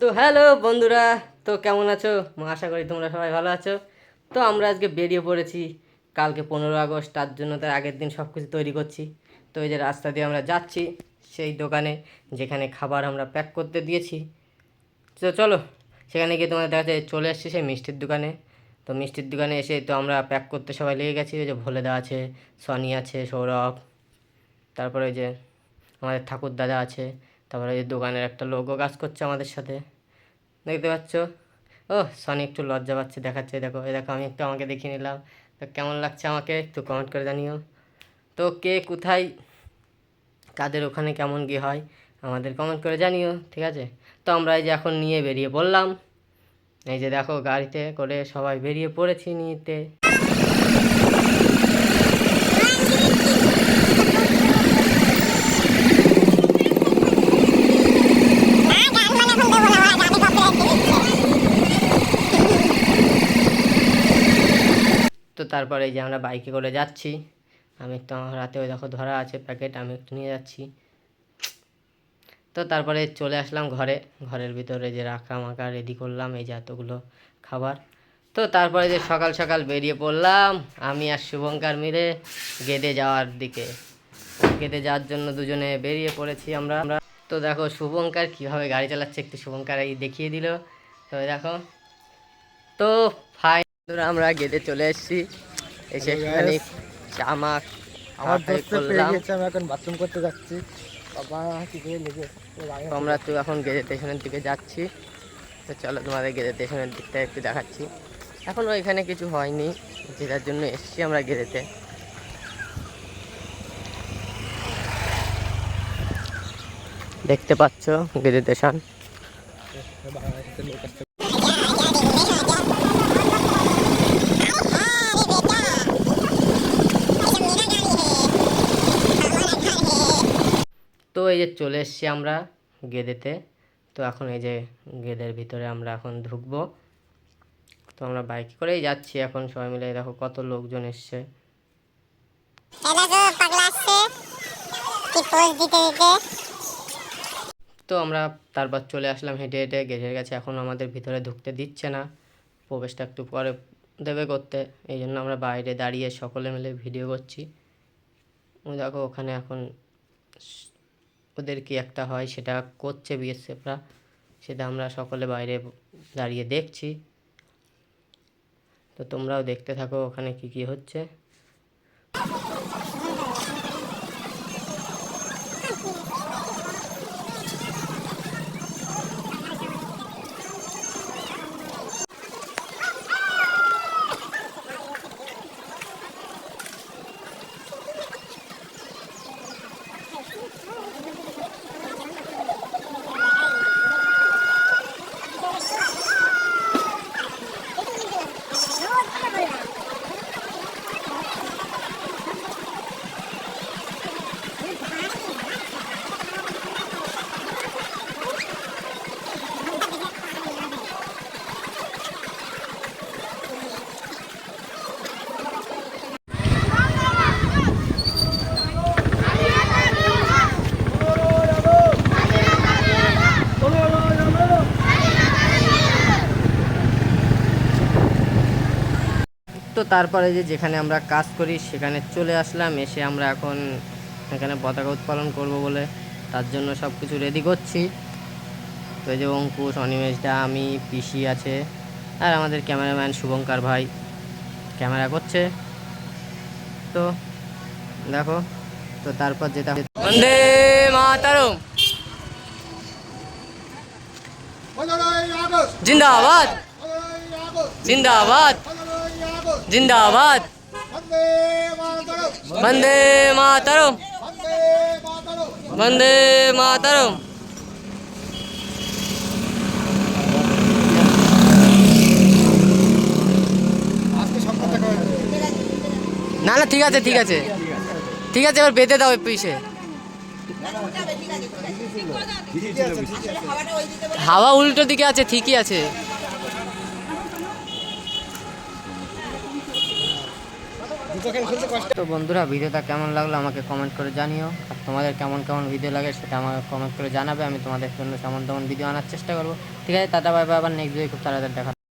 তো হ্যালো বন্ধুরা, তো কেমন আছো? আশা করি তোমরা সবাই ভালো আছো। তো আমরা আজকে বেরিয়ে পড়েছি। কালকে পনেরো আগস্ট, তার জন্য তার আগের দিন সব কিছু তৈরি করছি। তো এই যে রাস্তা দিয়ে আমরা যাচ্ছি, সেই দোকানে যেখানে খাবার আমরা প্যাক করতে দিয়েছি। তো চলো, সেখানে গিয়ে তোমাদের দেখা যায় চলে এসছি সেই মিষ্টির দোকানে। তো মিষ্টির দোকানে এসে তো আমরা প্যাক করতে সবাই লেগে গেছি। ওই যে ভোলেদা আছে, সনি আছে, সৌরভ, তারপরে ওই যে আমাদের ঠাকুর দাদা আছে তারপরে যে দোকানের একটা লোকও কাজ করছে আমাদের সাথে। দেখতে পাচ্ছ? ও সনি একটু লজ্জা পাচ্ছে, দেখাচ্ছে, দেখো, এই দেখো, আমি একটু আমাকে দেখিয়ে নিলাম। তো কেমন লাগছে আমাকে? একটু কমেন্ট করে জানিও। তো কে কোথায়, কাদের ওখানে কেমন কি হয়, আমাদের কমেন্ট করে জানিও, ঠিক আছে? তো আমরা এই যে এখন নিয়ে বেরিয়ে পড়লাম। এই যে দেখো, গাড়িতে করে সবাই বেরিয়ে পড়েছি নিতে তো তারপরে যে আমরা বাইকে করে যাচ্ছি। আমি একটু আমার হাতে ওই দেখো ধরা আছে প্যাকেট, আমি একটু নিয়ে যাচ্ছি। তো তারপরে চলে আসলাম ঘরে। ঘরের ভিতরে যে রাখা মাখা রেডি করলাম, এই যে এতগুলো খাবার। তো তারপরে যে সকাল সকাল বেরিয়ে পড়লাম, আমি আর শুভঙ্কার মিলে গেদে যাওয়ার দিকে। গেদে যাওয়ার জন্য দুজনে বেরিয়ে পড়েছি আমরা। আমরা তো দেখো শুভঙ্কার কীভাবে গাড়ি চালাচ্ছে একটু শুভঙ্কার এই দেখিয়ে দিল। তো দেখো। তো ফাইন আমরা গেদে চলে এসেছি। এসে এখানে জামা আমার গেছে আমি এখন বাথরুম করতে যাচ্ছি। বাবা কি করে লেগে আমরা তো এখন গেজে স্টেশনের দিকে যাচ্ছি। তো চলো তোমাদের গেজে স্টেশনের দিকটা একটু দেখাচ্ছি। এখনও এখানে কিছু হয়নি যেটার জন্য এসছি আমরা গেজেতে দেখতে পাচ্ছ গেজে স্টেশন এই যে চলে এসছি আমরা গেদেতে। তো এখন এই যে গেদের ভিতরে আমরা এখন ঢুকবো। তো আমরা বাইক করেই যাচ্ছি এখন সবাই মিলে। দেখো কত লোকজন এসছে। তো আমরা তারপর চলে আসলাম হেঁটে হেঁটে। গেটের কাছে এখন আমাদের ভিতরে ঢুকতে দিচ্ছে না। প্রবেশটা একটু পরে দেবে করতে। এই জন্য আমরা বাইরে দাঁড়িয়ে সকলে মিলে ভিডিও করছি। দেখো ওখানে এখন ওদের কি একটা হয় সেটা করছে বিএসএফরা সেটা আমরা সকলে বাইরে দাঁড়িয়ে দেখছি। তো তোমরাও দেখতে থাকো ওখানে কি কি হচ্ছে। তো তারপরে যে যেখানে আমরা কাজ করি সেখানে চলে আসলাম এসে আমরা এখন এখানে পতাকা উত্তোলন করব বলে তার জন্য সব কিছু রেডি করছি। তো এই যে অঙ্কুশ অনিমেষদা আমি পিসি আছে আর আমাদের ক্যামেরাম্যান শুভঙ্কার ভাই ক্যামেরা করছে। তো দেখো তো তারপর যেটা বন্দে মাতারম। জিন্দাবাদ। জিন্দাবাদ। জিন্দাবাদ। বন্দে মাতারম। বন্দে মাতারম। না না, ঠিক আছে ঠিক আছে। ঠিক আছে, এবার বেঁধে দাও পিসে হাওয়া উল্টো দিকে আছে, ঠিকই আছে। তো বন্ধুরা, ভিডিওটা কেমন লাগল আমাকে কমেন্ট করে জানিও। আর তোমাদের কেমন কেমন ভিডিও লাগে সেটা আমাকে কমেন্ট করে জানাবে। আমি তোমাদের জন্য কেমন তেমন ভিডিও আনার চেষ্টা করব। ঠিক আছে বাই বাই আবার নেক্সট ভিডিও খুব তাড়াতাড়ি দেখা